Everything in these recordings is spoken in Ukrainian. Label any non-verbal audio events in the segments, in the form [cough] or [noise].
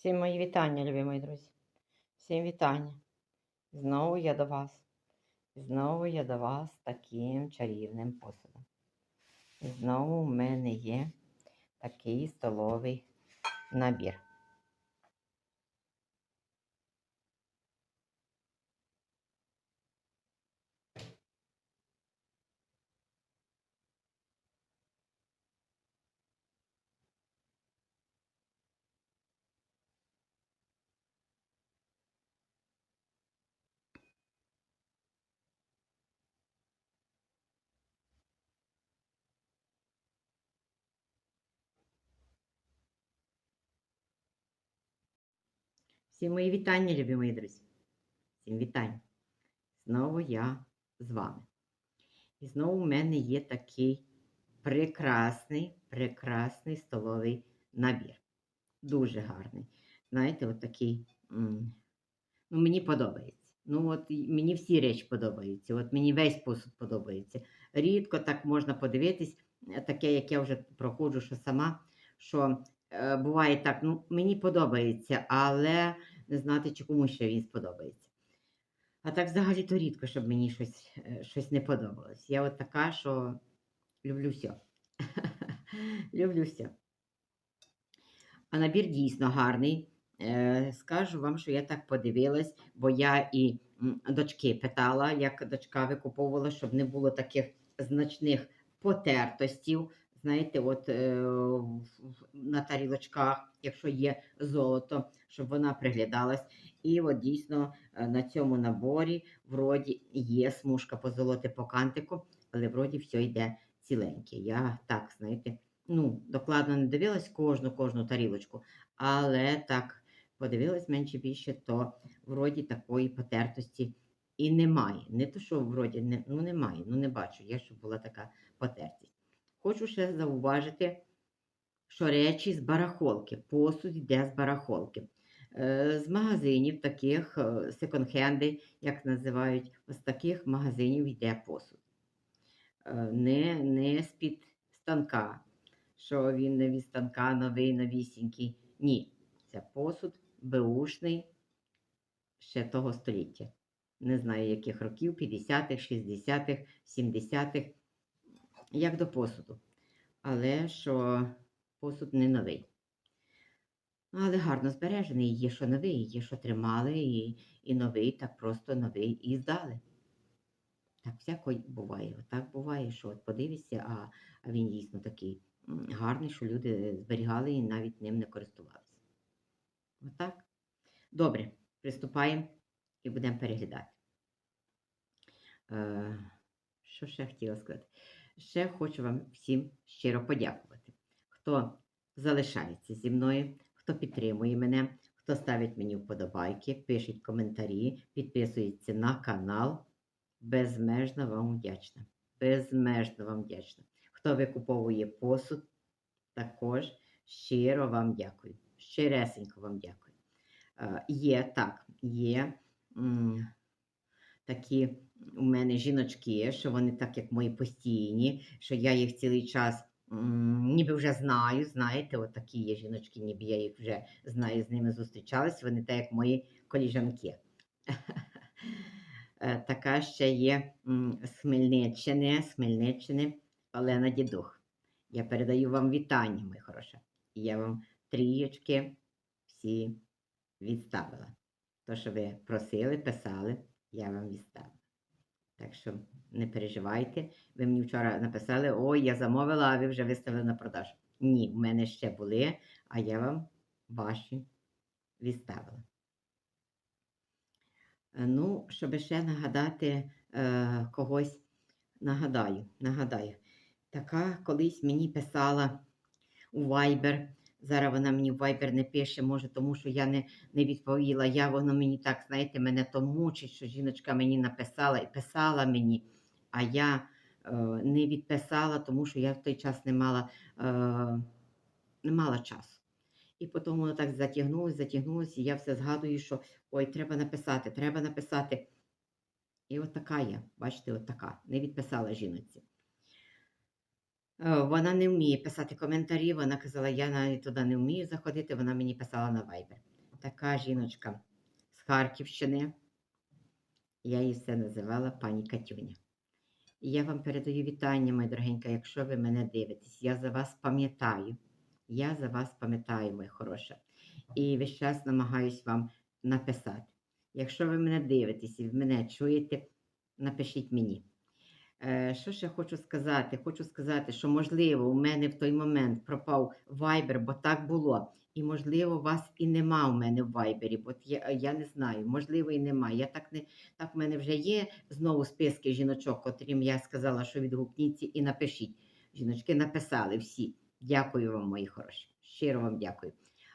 Всім мої вітання, любі мої друзі. Всім вітання. Знову я до вас. Знову я до вас таким чарівним посудом. Знову в мене є такий столовий набір. Всім мої вітання, любі мої друзі. Всім вітання. Знову я з вами. І знову в мене є такий прекрасний, прекрасний столовий набір. Дуже гарний. Знаєте, от такий. Ну, мені подобається. Ну, от мені всі речі подобаються. От мені весь посуд подобається. Рідко так можна подивитись, е, таке, як я вже проходжу, що сама, що е, буває так, ну, мені подобається, але не знати, чи комусь ще він сподобається. А так взагалі то рідко, щоб мені щось, е, щось не подобалось. Я от така, що люблю все. [laughs] люблю все. А набір дійсно гарний. Е, Скажу вам, що я так подивилась, бо я і дочки питала, як дочка викуповувала, щоб не було таких значних потертостів. Знаєте, от е, на тарілочках, якщо є золото, щоб вона приглядалась. І от дійсно е, на цьому наборі вроді є смужка позолоти по кантику, але вроді все йде ціленьке. Я так, знаєте, ну, докладно не дивилась кожну кожну тарілочку, але так подивилась менше більше, то вроді такої потертості і немає. Не то, що вроді не, ну немає, ну не бачу я, щоб була така потертість. Хочу ще зауважити, що речі з барахолки, посуд йде з барахолки. Е, З магазинів таких е, секонд-хенди, як називають, ось таких магазинів йде посуд. Е, Не, не з-під станка, що він не від станка новий, новісінький. Ні, це посуд беушний ще того століття. Не знаю, яких років, 50-х, 60-х, 70-х, як до посуду. Але що посуд не новий. Але гарно збережений, є що новий, є що тримали, і, і новий, так просто новий і здали. Так всяко буває. Отак буває, що от подивишся, а, а він дійсно такий гарний, що люди зберігали і навіть ним не користувалися. Отак. Добре, приступаємо і будемо переглядати. Е, що ще хотіла сказати? Ще хочу вам всім щиро подякувати, хто залишається зі мною, хто підтримує мене, хто ставить мені вподобайки, пишуть коментарі, підписується на канал. Безмежно вам вдячна. Безмежно вам вдячна. Хто викуповує посуд, також щиро вам дякую. Щиресенько вам дякую. Е, Є так, є м, такі у мене жіночки, що вони так, як мої постійні, що я їх цілий час ніби вже знаю. Знаєте, от такі є жіночки, ніби я їх вже знаю, з ними зустрічалась. Вони так, як мої коліжанки. [laughs] Е, Така ще є з Хмельниччини, з Хмельниччини Олена Дідух. Я передаю вам вітання, мої хороша. І я вам трієчки всі відставила. То, що ви просили, писали, я вам відставила. Так що не переживайте. Ви мені вчора написали, ой, я замовила, а ви вже виставили на продаж. Ні, в мене ще були, а я вам ваші відставила. Е, Ну, щоб ще нагадати е, когось, нагадаю, нагадаю. Така колись мені писала у Viber. Зараз вона мені в Viber не пише, може, тому що я не, не відповіла. Я воно мені так, знаєте, мене то мучить, що жіночка мені написала і писала мені, а я е, не відписала, тому що я в той час не мала, е, не мала часу. І потім воно так затягнулося, затягнулося, і я все згадую, що ой, треба написати, треба написати. І от така я, бачите, от така, не відписала жіночці. Е, Вона не вміє писати коментарі, вона казала, я навіть туди не вмію заходити, вона мені писала на Viber. така жіночка з Харківщини. Я її все називала пані Катюня. Я вам передаю вітання, моя дорогенька, якщо ви мене дивитесь. Я за вас пам'ятаю. Я за вас пам'ятаю, моя хороша. І весь час намагаюсь вам написати. Якщо ви мене дивитесь і мене чуєте, напишіть мені. Е, Що ще хочу сказати? Хочу сказати, що можливо у мене в той момент пропав Viber, бо так було. І можливо, вас і нема у мене в Viber, бо я, я не знаю, можливо, і нема. Я так не так в мене вже є знову списки жіночок, котрим я сказала, що відгукніться і напишіть. Жіночки написали всі. Дякую вам, мої хороші. Щиро вам дякую.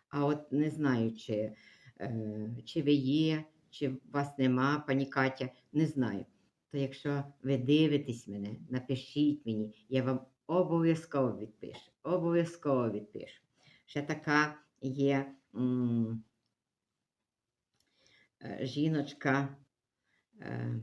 А от не знаю, чи, е, чи ви є, чи вас нема, пані Катя, не знаю. То якщо ви дивитесь мене, напишіть мені, я вам обов'язково відпишу. Обов'язково відпишу. Ще така є м, е, жіночка, е,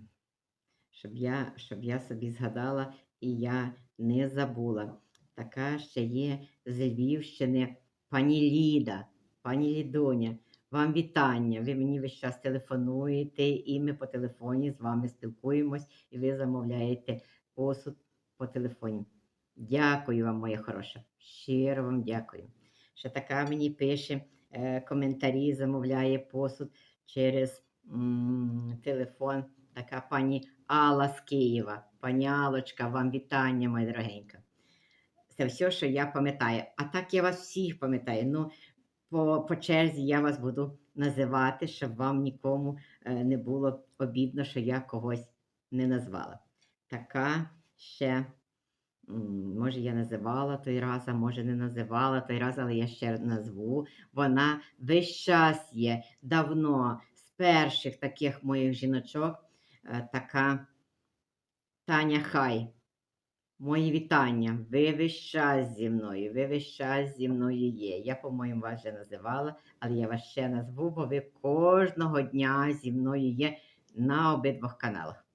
щоб я, щоб я собі згадала і я не забула. Така ще є з Львівщини пані Ліда, пані Лідоня. Вам вітання. Ви мені весь час телефонуєте, і ми по телефоні з вами спілкуємось, і ви замовляєте посуд по телефоні. Дякую вам, моя хороша. Щиро вам дякую. Ще така мені пише е, коментарі, замовляє посуд через м, телефон. Така пані Алла з Києва. Пані Алочка, вам вітання, моя дорогенька. Це все, що я пам'ятаю. А так я вас всіх пам'ятаю. Ну, по, по черзі я вас буду називати, щоб вам нікому е, не було обідно, що я когось не назвала. Така ще, може, я називала той раз, а може не називала той раз, але я ще назву. Вона весь час є давно, з перших таких моїх жіночок, е, така Таня Хай. Мої вітання. Ви весь час зі мною, ви весь час зі мною є. Я, по-моєму, вас вже називала, але я вас ще назву, бо ви кожного дня зі мною є на обидвох каналах.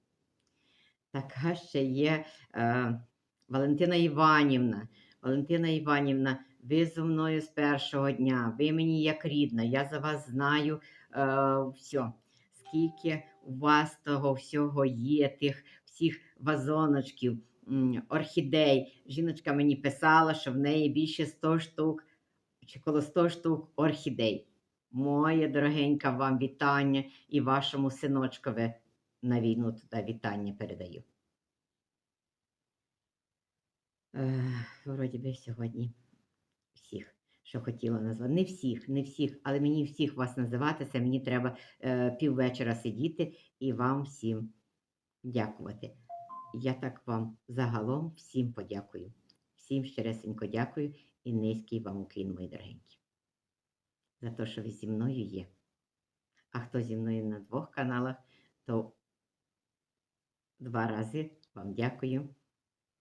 Така ще є е, Валентина Іванівна. Валентина Іванівна, ви зі мною з першого дня, ви мені як рідна, я за вас знаю е, все. Скільки у вас того всього є, тих всіх вазоночків орхідей. Жіночка мені писала, що в неї більше 100 штук чи коло 100 штук орхідей. Моє дорогенька, вам вітання і вашому синочкові на війну туди вітання передаю. Ех, Вроді би сьогодні всіх, що хотіла назвати. Не всіх, не всіх, але мені всіх вас називатися. Мені треба е, піввечора сидіти і вам всім дякувати. Я так вам загалом всім подякую. Всім щиресенько дякую і низький вам уклін, мої дорогенькі. За те, що ви зі мною є. А хто зі мною на двох каналах, то два рази вам дякую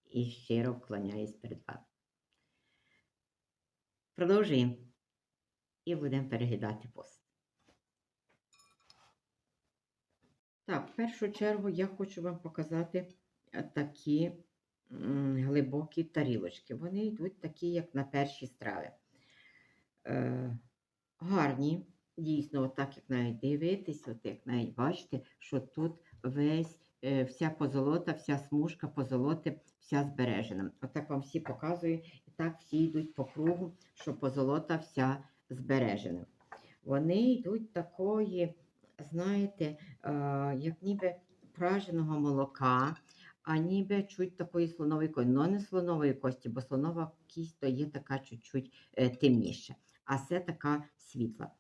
і щиро вклоняюсь перед вами. Продовжуємо і будемо переглядати пост. Так, в першу чергу я хочу вам показати такі глибокі тарілочки. Вони йдуть такі, як на перші страви. Е, гарні, дійсно, отак, як навіть дивитись, от як навіть бачите, що тут весь, е, вся позолота, вся смужка позолоти, вся збережена. Отак вам всі показую, і так всі йдуть по кругу, що позолота вся збережена. Вони йдуть такої, знаєте, е, як ніби праженого молока, а ніби чуть такої слонової кості. Ну, не слонової кості, бо слонова кість то є така чуть-чуть е, темніша, а це така світла.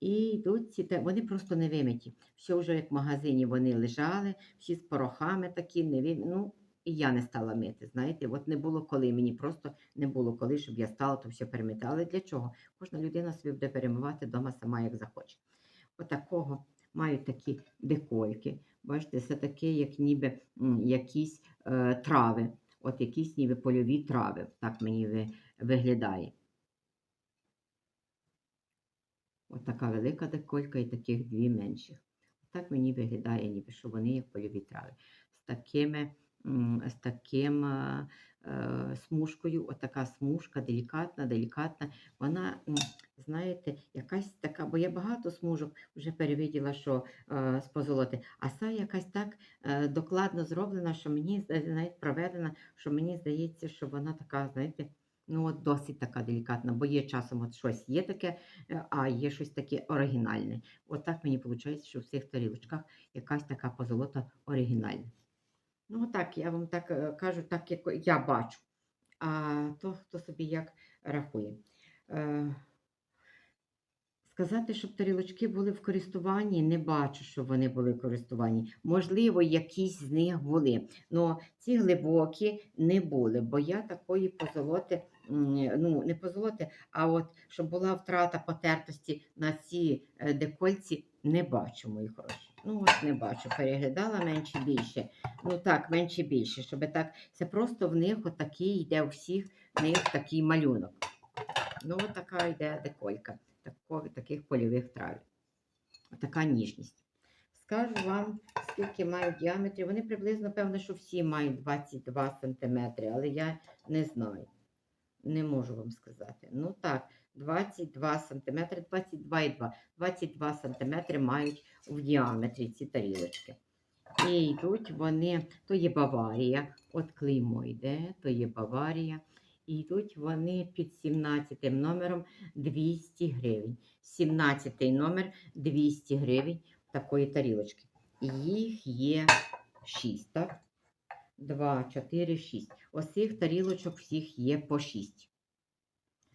І йдуть ці, вони просто не вимиті. Все вже як в магазині вони лежали, всі з порохами такі, не ну, і я не стала мити. Знаєте, от не було коли, мені просто не було коли, щоб я стала то все перемити. Але для чого? Кожна людина собі буде перемивати вдома сама, як захоче. Отакого мають такі декольки. Бачите, це таке, як ніби якісь е, трави, от якісь ніби польові трави. Так мені ви, виглядає. От така велика деколька і таких дві менших. Так мені виглядає, ніби що вони як польові трави. З такими, з таким е, е, смужкою, от така смужка, делікатна, делікатна. Вона знаєте, якась така, бо я багато смужок вже перевиділа, що е, з позолоти, а ця якась так е, докладно зроблена, що мені зда- навіть проведена, що мені здається, що вона така, знаєте, ну от досить така делікатна, бо є часом от щось є таке, е, а є щось таке оригінальне. От так мені виходить, що в цих тарілочках якась така позолота оригінальна. Ну, так, я вам так е, кажу, так як я бачу. А то хто собі як рахує. Сказати, щоб тарілочки були в користуванні, не бачу, щоб вони були в користуванні. Можливо, якісь з них були. але ці глибокі не були, бо я такої позолоти, ну, не позолоти, а от щоб була втрата потертості на ці е, декольці, не бачу, мої хороші. Ну, от не бачу. Переглядала менше більше. Ну так, менше більше, щоб так. Це просто в них отакий йде у всіх в них такий малюнок. Ну, така йде деколька тако- таких польових травів. Така ніжність. Скажу вам, скільки мають діаметрів. Вони приблизно, певно, що всі мають 22 см, але я не знаю. Не можу вам сказати. Ну так, 22 см, 22,2. 22 см мають в діаметрі ці тарілочки. І йдуть вони, то є Баварія, от клеймо йде, то є Баварія. І йдуть вони під 17 номером 200 гривень. 17 номер 200 гривень такої тарілочки. Їх є 6, так? 2, 4, 6. Ось цих тарілочок всіх є по 6.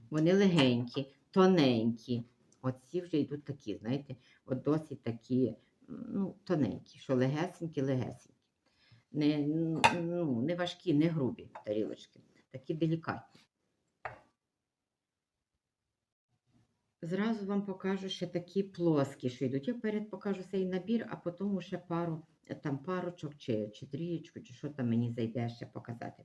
Вони легенькі, тоненькі. Оці вже йдуть такі, знаєте, от досить такі, ну, тоненькі, що легесенькі, легесенькі. Не, ну, не важкі, не грубі тарілочки, такі делікатні. Зразу вам покажу ще такі плоскі, що йдуть. Я вперед покажу цей набір, а потім ще пару е, там парочок чи, чи трієчку, чи що там мені зайде ще показати.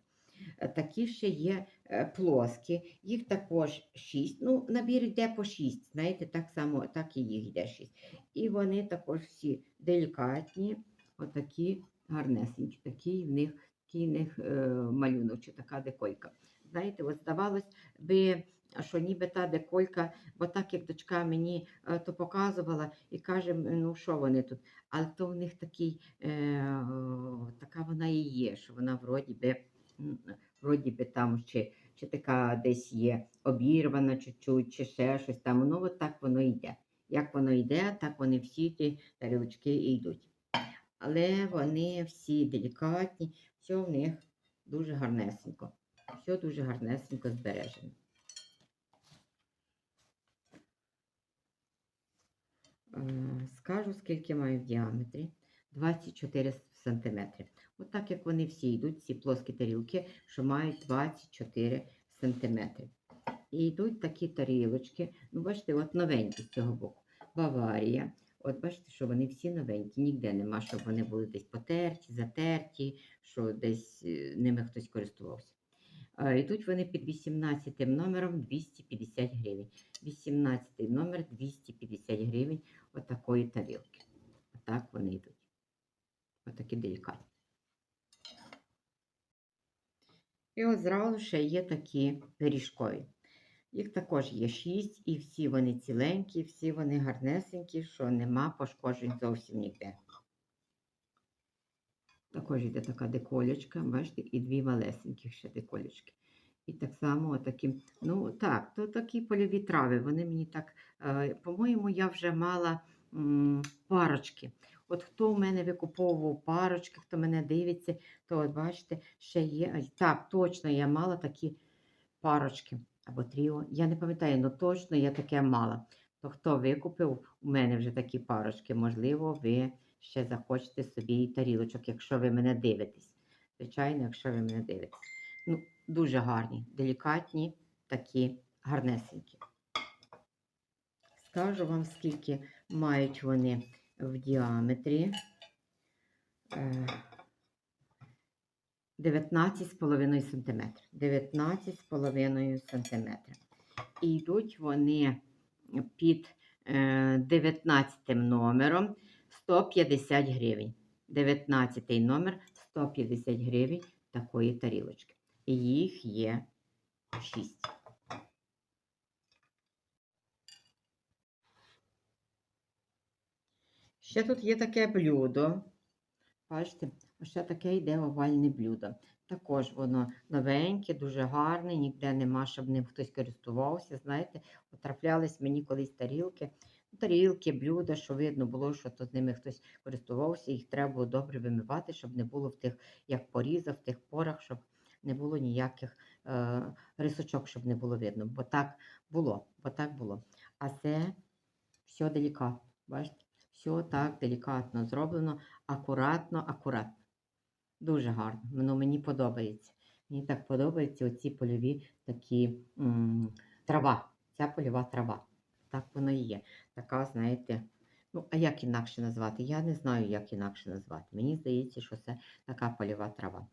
Е, Такі ще є е, плоскі, їх також 6. Ну, набір йде по 6, знаєте, так само, так і їх йде 6. І вони також всі делікатні, отакі гарнесенькі, такий в них, такий в них е, малюнок, чи така деколька. Знаєте, от здавалось би, що ніби та деколька, бо так як дочка мені е, то показувала і каже, ну що вони тут, але то в них такий, е, така вона і є, що вона вроді би, вроді би там чи, чи така десь є обірвана чуть-чуть, чи ще щось там. Ну от так воно йде. Як воно йде, так вони всі ті тарілочки і йдуть. Але вони всі делікатні, все в них дуже гарнесенько. Все дуже гарнесенько збережено. Е, Скажу, скільки маю в діаметрі. 24 см. От так як вони всі йдуть, ці плоскі тарілки, що мають 24 см. І йдуть такі тарілочки. Ну, бачите, от новенькі з цього боку. Баварія. От бачите, що вони всі новенькі. Ніде нема, щоб вони були десь потерті, затерті, що десь е, ними хтось користувався. Йдуть вони під 18 номером 250 гривень. 18 номер 250 гривень отакої тарілки. Отак вони йдуть. Отакі делікатні. І от зразу ще є такі пиріжкові. Їх також є 6, і всі вони ціленькі, всі вони гарнесенькі, що нема пошкоджень зовсім ніде. Також йде така деколечка, бачите, і дві малесеньких ще деколечки. І так само отакі, ну так, то такі польові трави. Вони мені так, е, по-моєму, я вже мала парочки. От хто в мене викуповував парочки, хто мене дивиться, то от бачите, ще є. Так, точно, я мала такі парочки або тріо. Я не пам'ятаю, але точно я таке мала. То хто викупив у мене вже такі парочки, можливо, ви ще захочете собі тарілочок, якщо ви мене дивитесь. Звичайно, якщо ви мене дивитесь. Ну, дуже гарні, делікатні, такі гарнесенькі. Скажу вам, скільки мають вони в діаметрі. 19,5 см. 19,5 см. І йдуть вони під е, 19 номером 150 гривень. 19 номер 150 гривень такої тарілочки. Їх є 6. Ще тут є таке блюдо. Бачите? Ще таке йде овальне блюдо. Також воно новеньке, дуже гарне, ніде нема, щоб ним хтось користувався. Знаєте, потраплялись мені колись тарілки. Ну, Тарілки, блюда, що видно було, що то з ними хтось користувався, їх треба було добре вимивати, щоб не було в тих, як порізав, в тих порах, щоб не було ніяких е, рисочок, щоб не було видно. Бо так було, бо так було. А це все делікатно. Бачите? Все так делікатно зроблено, акуратно, акуратно. Дуже гарно. Воно мені подобається. Мені так подобаються оці польові такі м, трава. Ця польова трава. Так воно і є. Така, знаєте, ну, а як інакше назвати? Я не знаю, як інакше назвати. Мені здається, що це така польова трава.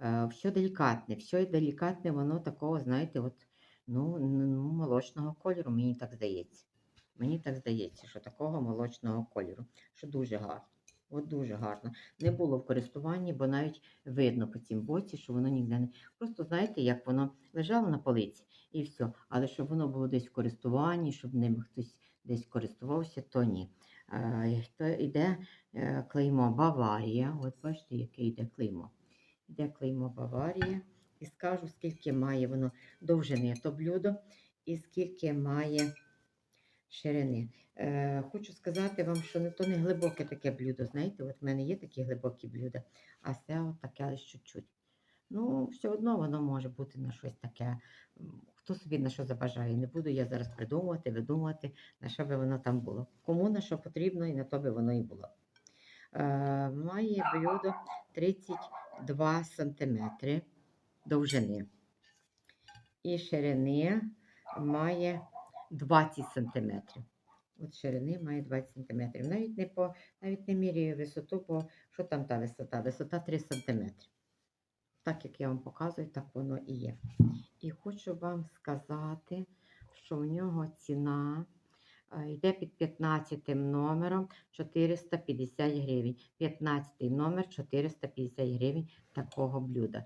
Е, все делікатне, все делікатне, воно такого, знаєте, от, ну, ну, молочного кольору, мені так здається. Мені так здається, що такого молочного кольору, що дуже гарно. От дуже гарно. Не було в користуванні, бо навіть видно по цім боці, що воно ніде не. Просто знаєте, як воно лежало на полиці і все. Але щоб воно було десь в користуванні, щоб ним хтось десь користувався, то ні. Е, То йде е, клеймо Баварія. От бачите, яке йде клеймо. Йде клеймо Баварія. І скажу, скільки має воно довжини то блюдо, і скільки має ширини. Е, хочу сказати вам, що не то не глибоке таке блюдо. Знаєте, от в мене є такі глибокі блюда, а це от таке чуть-чуть. Ну, все одно воно може бути на щось таке. Хто собі на що забажає. Не буду я зараз придумувати, видумувати, на що би воно там було. Кому на що потрібно, і на то би воно і було. Е, має блюдо 32 см довжини. І ширини має 20 см. От ширини має 20 см. Навіть не по, навіть не міряю висоту, бо що там та висота? Висота 3 см. Так як я вам показую, так воно і є. І хочу вам сказати, що в нього ціна е, йде під 15 номером 450 гривень. 15 номер 450 гривень такого блюда.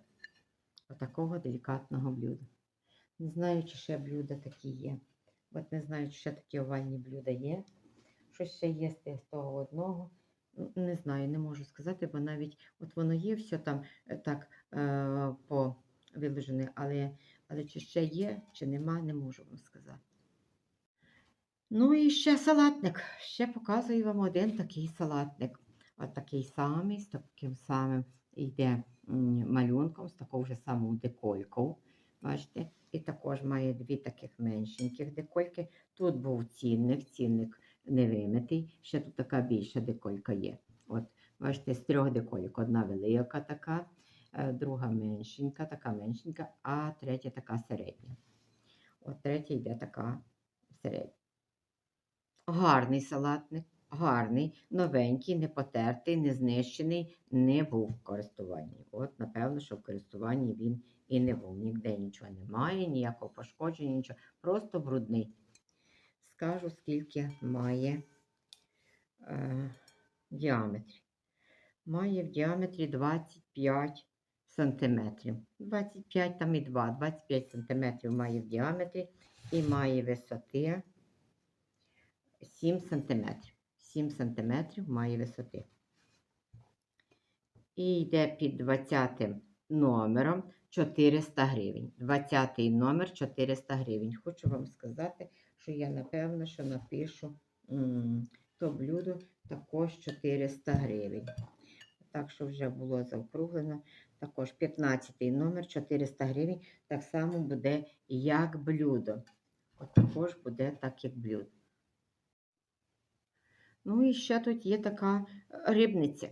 Отакого делікатного блюда. Не знаю, чи ще блюда такі є. От не знаю, чи ще такі овальні блюда є. Що ще є з того одного. Не знаю, не можу сказати, бо навіть от воно є все там е, так е, по виложене, але, але чи ще є, чи нема, не можу вам сказати. Ну і ще салатник. Ще показую вам один такий салатник. От такий самий, з таким самим йде малюнком, з такою ж самою деколькою. Бачите? І також має дві таких меншеньких декольки. Тут був цінник, цінник не вимитий. Ще тут така більша деколька є. От, бачите, з трьох декольок. Одна велика така, е, друга меншенька, така меншенька, а третя така середня. От третя йде така середня. Гарний салатник, гарний, новенький, не потертий, не знищений, не був в користуванні. От, напевно, що в користуванні він і не був. Ніде нічого немає, ніякого пошкодження, нічого. Просто брудний. Скажу, скільки має е, діаметр. Має в діаметрі 25 сантиметрів. 25 там і 2, 25 сантиметрів має в діаметрі і має висоти 7 сантиметрів. 7 сантиметрів має висоти. І йде під 20 номером 400 гривень. 20 номер 400 гривень. Хочу вам сказати, що я напевно, що напишу то блюдо також 400 гривень. Так що вже було заокруглено. Також 15 номер 400 гривень. Так само буде як блюдо. От також буде так, як блюдо. Ну і ще тут є така рибниця.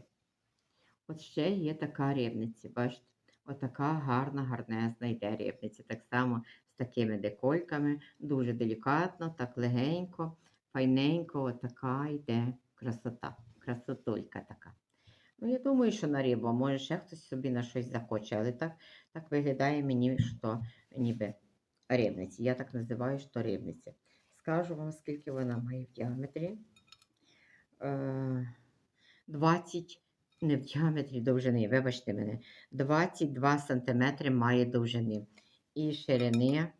От ще є така рибниця, бачите? Отака гарна, гарнезна йде рибниця. Так само з такими декольками, дуже делікатно, так легенько, файненько, отака йде красота, красотулька така. Ну, я думаю, що на рибу, може ще хтось собі на щось захоче, але так, так виглядає мені, що ніби рибниця. Я так називаю, що рибниця. Скажу вам, скільки вона має в діаметрі. Е, 20 не в діаметрі довжини, вибачте мене, 22 см має довжини і ширини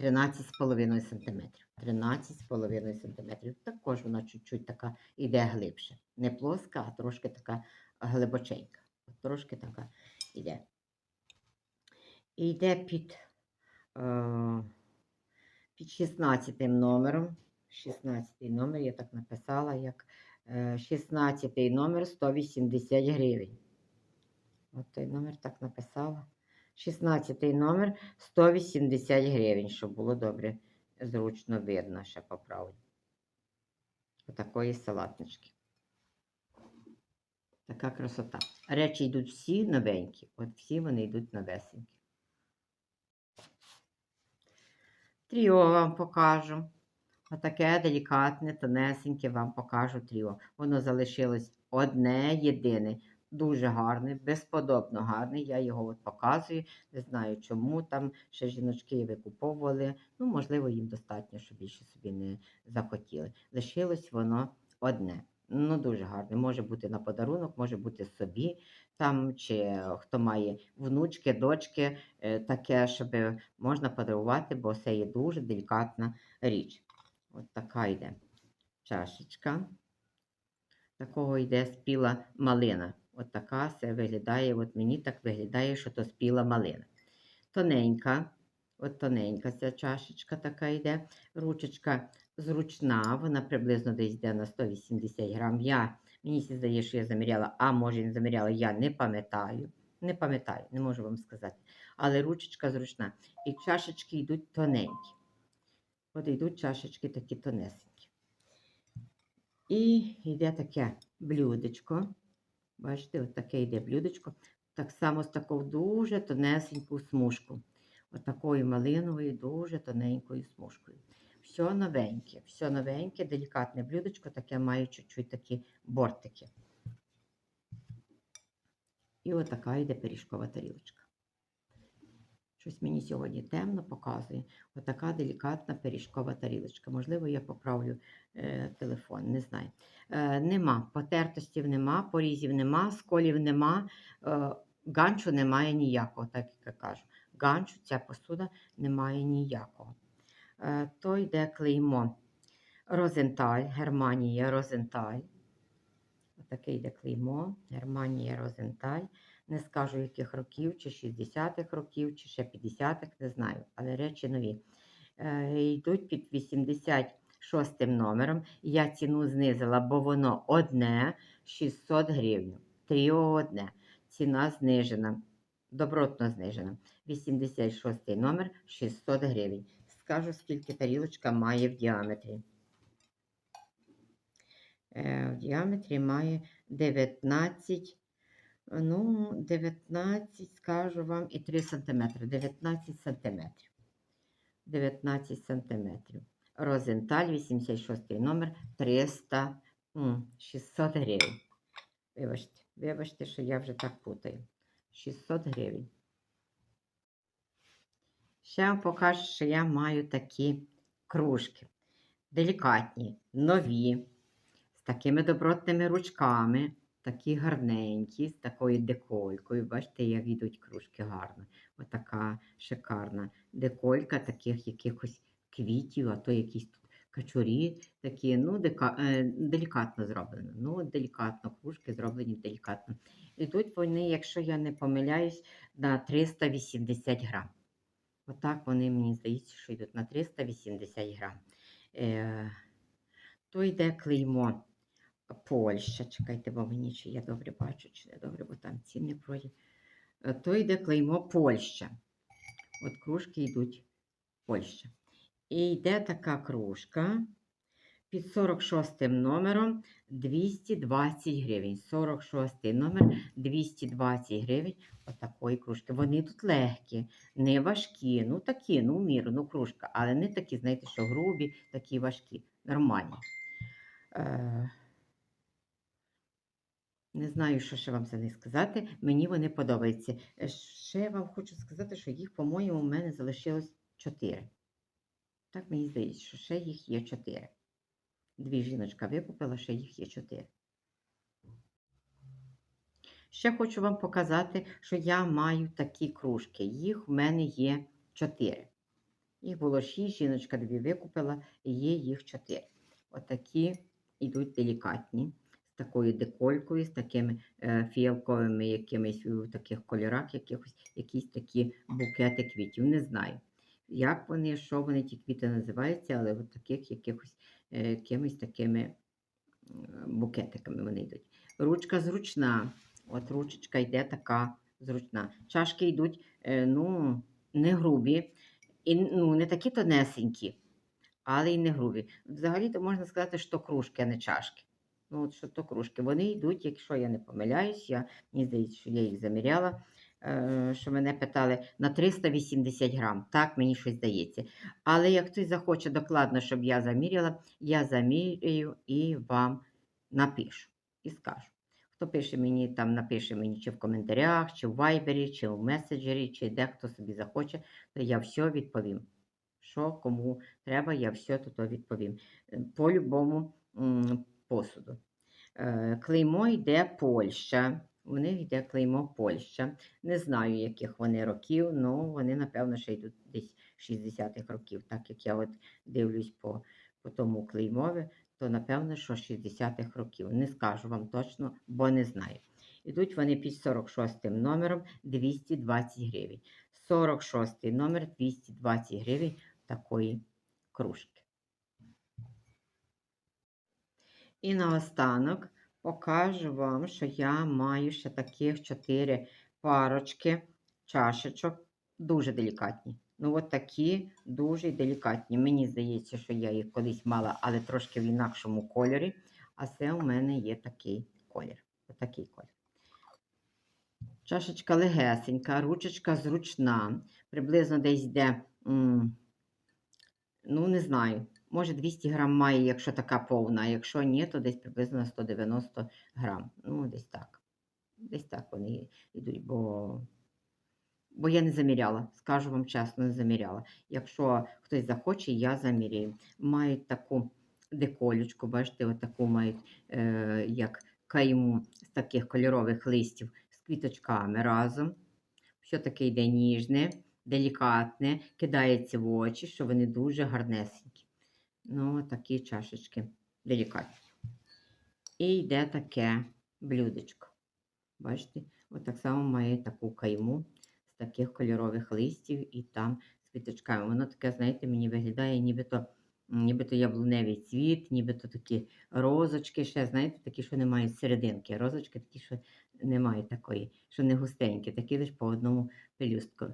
13,5 см. 13,5 см. Також вона чуть-чуть така іде глибше. Не плоска, а трошки така глибоченька. Трошки така іде. І йде під, е, під 16 номером. 16 номер, я так написала, як 16 номер 180 гривень. От той номер так написала. 16 номер 180 гривень, щоб було добре, зручно видно, ще поправлю. Отакої салатнички. Така красота. Речі йдуть всі новенькі. От всі вони йдуть новесенькі. Тріо вам покажу. Отаке делікатне, тонесеньке вам покажу тріо. Воно залишилось одне єдине. Дуже гарний, безподобно гарний. Я його от показую. Не знаю, чому там ще жіночки викуповували. Ну, можливо, їм достатньо, щоб більше собі не захотіли. Лишилось воно одне. Ну, дуже гарне. Може бути на подарунок, може бути собі там, чи хто має внучки, дочки, е, таке, щоб можна подарувати, бо це є дуже делікатна річ. От така йде чашечка. Такого йде спіла малина. От така це виглядає, от мені так виглядає, що то спіла малина. Тоненька, от тоненька ця чашечка така йде. Ручечка зручна, вона приблизно десь йде на 180 грам. Я, мені здає, що я заміряла, а може не заміряла, я не пам'ятаю. Не пам'ятаю, не можу вам сказати. Але ручечка зручна. І чашечки йдуть тоненькі. От йдуть чашечки такі тонесенькі. І йде таке блюдечко. Бачите, от таке йде блюдечко. Так само з такою дуже тонесенькою смужку. От такою малиновою, дуже тоненькою смужкою. Все новеньке, все новеньке, делікатне блюдечко, таке має чуть-чуть такі бортики. І от така йде пиріжкова тарілочка. Щось мені сьогодні темно показує. Отака делікатна пиріжкова тарілочка. Можливо, я поправлю е, телефон, не знаю. Е, нема, потертостів нема, порізів нема, сколів нема, е, ганчу немає ніякого, так як я кажу. Ганчу, ця посуда немає ніякого. Е, то йде клеймо Розенталь, Германія Розенталь. Отаке йде клеймо, Германія Розенталь. Не скажу, яких років, чи 60-х років, чи ще 50-х, не знаю, але речі нові. Е, йдуть під 86 номером. Я ціну знизила, бо воно одне 600 гривень. Тріо одне. Ціна знижена, добротно знижена. 86 номер 600 гривень. Скажу, скільки тарілочка має в діаметрі. Е, в діаметрі має 19 Ну, 19, скажу вам, і 3 см. 19 см. 19 см. Розенталь, 86 номер, 300, 600 гривень. Вибачте, вибачте, що я вже так путаю. 600 гривень. Ще вам покажу, що я маю такі кружки. Делікатні, нові, з такими добротними ручками такі гарненькі, з такою деколькою. Бачите, як йдуть кружки гарно. Отака шикарна деколька таких якихось квітів, а то якісь тут качурі такі, ну, дека, е, делікатно зроблено. Ну, делікатно, кружки зроблені делікатно. Йдуть вони, якщо я не помиляюсь, на 380 грам. Отак вони, мені здається, що йдуть на 380 грам. Е, то йде клеймо. Польща. Чекайте, бо мені чи я добре бачу, чи не добре, бо там ціни прої. Е, То йде клеймо Польща. От кружки йдуть Польща. І йде така кружка під 46 номером 220 гривень. 46 номер 220 гривень отакої кружки. Вони тут легкі, не важкі, ну такі, ну, міру, ну, кружка, але не такі, знаєте, що грубі, такі важкі, нормальні. Е, не знаю, що ще вам за них сказати. Мені вони подобаються. Е, Ще я вам хочу сказати, що їх, по-моєму, у мене залишилось 4. Так мені здається, що ще їх є 4. Дві жіночка викупила, ще їх є 4. Ще хочу вам показати, що я маю такі кружки. Їх в мене є 4. Їх було шість, жіночка дві викупила, і є їх чотири. Отакі йдуть делікатні, такою деколькою, з такими е, фіалковими якимись у таких кольорах, якихось, якісь такі букети квітів. Не знаю, як вони, що вони, ті квіти називаються, але от таких якихось е, якимись такими букетиками вони йдуть. Ручка зручна. От ручечка йде така зручна. Чашки йдуть, е, ну, не грубі, і ну, не такі тонесенькі, але й не грубі. Взагалі-то можна сказати, що кружки, а не чашки. Ну, от що то кружки. Вони йдуть, якщо я не помиляюсь, я, мені здається, що я їх заміряла, е, що мене питали на 380 грам. Так, мені щось здається. Але як хтось захоче докладно, щоб я заміряла, я заміряю і вам напишу. І скажу. Хто пише мені, там напише мені чи в коментарях, чи в вайбері, чи в меседжері, чи де хто собі захоче, то я все відповім. Що кому треба, я все тут відповім. Е, По любому посуду. Е, Клеймо йде Польща. У них йде клеймо Польща. Не знаю, яких вони років, але вони, напевно, ще йдуть десь 60-х років. Так як я от дивлюсь по, по тому клеймові, то напевно, що 60-х років. Не скажу вам точно, бо не знаю. Ідуть вони під 46 номером 220 гривень. 46 номер 220 гривень такої кружки. І наостанок покажу вам, що я маю ще таких 4 парочки чашечок, дуже делікатні. Ну, от такі дуже делікатні. Мені здається, що я їх колись мала, але трошки в інакшому кольорі. А це у мене є такий колір. Отакий колір. Чашечка легесенька, ручечка зручна. Приблизно десь йде, ну, не знаю, може 200 грам має, якщо така повна, а якщо ні, то десь приблизно 190 грам. Ну, десь так. Десь так вони йдуть, бо Бо я не заміряла, скажу вам чесно, не заміряла. Якщо хтось захоче, я заміряю. Мають таку деколючку, бачите, отаку мають, е, як кайму з таких кольорових листів з квіточками разом. Все таке йде ніжне, делікатне, кидається в очі, що вони дуже гарнесенькі. Ну, такі чашечки делікатні. І йде таке блюдечко. Бачите, отак само має таку кайму з таких кольорових листів і там з квіточками. Воно таке, знаєте, мені виглядає, нібито, нібито яблуневий цвіт, нібито такі розочки, ще, знаєте, такі, що не мають серединки. Розочки такі, що не мають такої, що не густенькі, такі лише по одному пелюстку.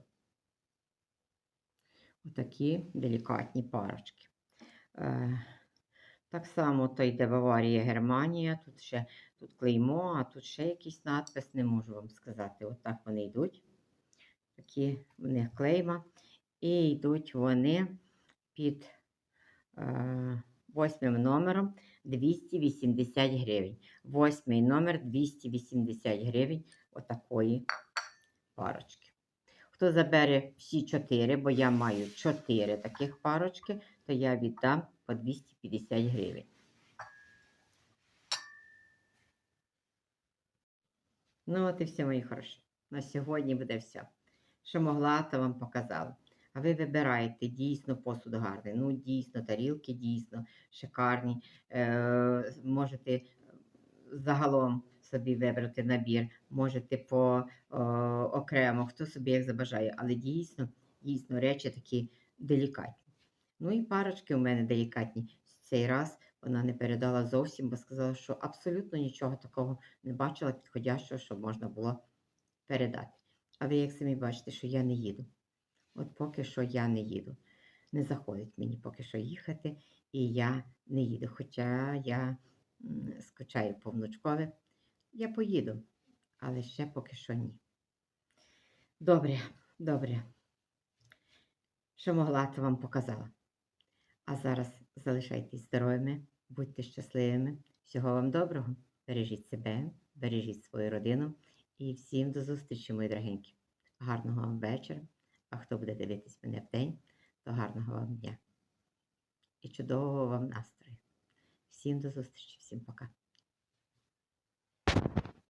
Отакі делікатні парочки. Е, так само то йде Баварія, Германія, тут ще тут клеймо, а тут ще якийсь надпис, не можу вам сказати. Отак вони йдуть такі в них клейма. І йдуть вони під е, восьмим номером 280 гривень. Восьмий номер 280 гривень отакої парочки. Хто забере всі чотири, бо я маю чотири таких парочки, то я віддам по 250 гривень. Ну, от і все, мої хороші. На сьогодні буде все що могла, то вам показала. А ви вибираєте дійсно посуд гарний. Ну, дійсно, тарілки дійсно шикарні. Е, Можете загалом собі вибрати набір, можете по о, окремо, хто собі як забажає, але дійсно, дійсно речі такі делікатні. Ну і парочки у мене делікатні. Цей раз вона не передала зовсім, бо сказала, що абсолютно нічого такого не бачила підходящого, щоб можна було передати. А ви як самі бачите, що я не їду. От поки що я не їду. Не заходить мені поки що їхати, і я не їду. Хоча я скачаю по внучкові, я поїду, але ще поки що ні. Добре, добре. Що могла, то вам показала. А зараз залишайтесь здоровими, будьте щасливими. Всього вам доброго. Бережіть себе, бережіть свою родину. І всім до зустрічі, мої дорогенькі. Гарного вам вечора. А хто буде дивитись мене в день, то гарного вам дня. І чудового вам настрою. Всім до зустрічі, всім пока.